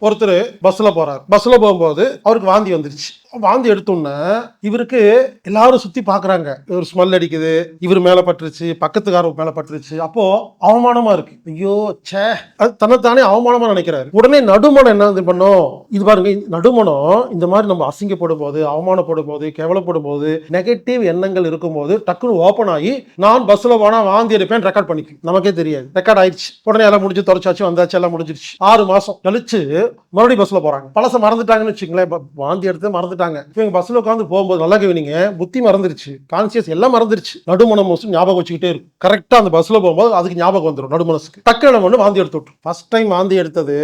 ஒருத்தர் பஸ்ல போறாரு. பஸ்ல போகும்போது அவருக்கு வாந்தி வந்துருச்சு. வாந்தி எடுத்தோன்னே இவருக்கு எல்லாரும் சுத்தி பாக்குறாங்க. இவர் ஸ்மெல் அடிக்குது இவர் மேல பட்டுருச்சு பக்கத்துக்காரர் மேல பட்டுருச்சு. அப்போ அவமானமா இருக்கு. ஐயோ சே அது தன்னைத்தானே அவமானமா நினைக்கிறாரு. உடனே நடுமணம் என்ன இது பண்ணும்? இது பாருங்க நடுமணம் இந்த மாதிரி நம்ம அசிங்கப்படும் போது அவமானப்படும் போது கேவலப்படும் போது நெகட்டிவ் எண்ணங்கள் இருக்கும்போது டக்குன்னு ஓப்பன் ஆகி நான் பஸ்ல போனா வாந்தி எடுப்பேன் ரெக்கார்ட் பண்ணிக்கும் நமக்கே தெரியாது. ரெக்கார்ட் ஆயிடுச்சு. உடனே எல்லாம் முடிஞ்சு தொலைச்சாச்சு வந்தாச்சு எல்லாம் முடிஞ்சிருச்சு. ஆறு மாசம் கழிச்சு மறுபடியும் பஸ்ல போறாங்க. பழச மறந்துட்டாங்கன்னு வச்சுங்களேன் வாந்தி எடுத்து மறந்துட்டாங்க. இப்போ இவங்க பஸ்ல உட்காந்து போகும்போது நல்லா கவனிங்க புத்தி மறந்துருச்சு. கான்சியஸ் எல்லாம் மறந்துருச்சு. நடுமணம் மோசம் ஞாபகம் வச்சுக்கிட்டே இருக்கும். கரெக்டா அந்த பஸ்ல போகும்போது அதுக்கு ஞாபகம் வந்துடும் நடுமனசுக்கு டக்குனு நம்ம வந்து வாந்தி எடுத்து விட்டுரும் ஃபர்ஸ்ட் டைம் வாந்தி எடுத்தது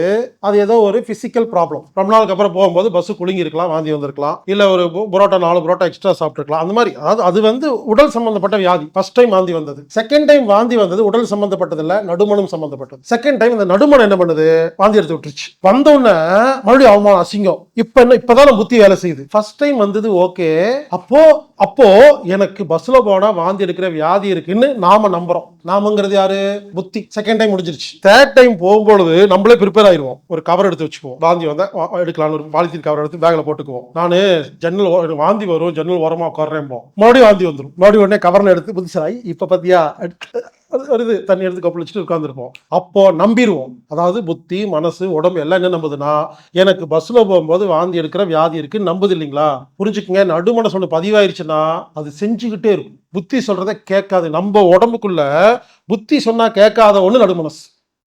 அது ஏதோ ஒரு பிசிக்கல் ப்ராப்ளம் ரொம்ப நாளுக்கு அப்புறம் போகும்போது பஸ் குலுங்கி இருக்கலாம் வாந்தி வந்திருக்கலாம். இல்ல ஒரு புரோட்டா நாலு புரோட்டா எக்ஸ்ட்ரா சாப்பிட்டுருக்கலாம். அந்த மாதிரி அதாவது அது வந்து உடல் சம்பந்தப்பட்ட வியாதி. ஃபர்ஸ்ட் டைம் வாந்தி வந்தது. செகண்ட் டைம் வாந்தி வந்தது உடல் சம்பந்தப்பட்டது இல்ல நடுமணம் சம்பந்தப்பட்டது. செகண்ட் டைம் இந்த நடுமணம் என்ன பண்ணுது? வாந்தி எடுத்து விட்டுருச்சு வந்தோடனே மறுபடியும் அவமானம் அசிங்கம். இப்ப என்ன இப்பதான் புத்தி வேலை செய்யுது. ஃபர்ஸ்ட் டைம் வந்தது ஓகே அப்போ அப்போ எனக்கு பஸ்ல போனா வாந்தி எடுக்கிற வியாதி இருக்குன்னு நாம நம்புறோம். நாமங்கிறது யாரு? புத்தி. செகண்ட் டைம் முடிஞ்சிருச்சு. தேர்ட் டைம் போகும்பொழுது நம்மளே ப்ரிப்பேர் ஆயிருவோம். ஒரு கவர் எடுத்து வச்சுக்குவோம். வாந்தி வந்தா வா- எடுக்கலாம்னு ஒரு பாலித்தீன் கவர் எடுத்து பேக்ல போட்டுக்குவோம். நானு ஜன்னல் ஓ- வாந்தி வரும் ஜன்னல் ஓரமா உட்காடுறேன் மறுபடியும் வாந்தி வந்துடும் மறுபடியும் உடனே கவர்ல எடுத்து புதுசாகி இப்ப பத்தியா? அது வருது தண்ணி எடுத்து கப்பல் வச்சுட்டு உட்காந்துருப்போம் அப்போ நம்பிடுவோம். அதாவது புத்தி மனசு உடம்பு எல்லாம் என்ன நம்புதுன்னா எனக்கு பஸ்ல போகும்போது வாந்தி எடுக்கிற வியாதி இருக்கு நம்புது இல்லைங்களா? புரிஞ்சுக்கங்க. நடுமனசு ஒன்று பதிவாயிருச்சுன்னா அது செஞ்சுக்கிட்டே இருக்கும். புத்தி சொல்றதை கேட்காது. நம்ம உடம்புக்குள்ள புத்தி சொன்னா கேட்காத ஒன்று நடுமனசு.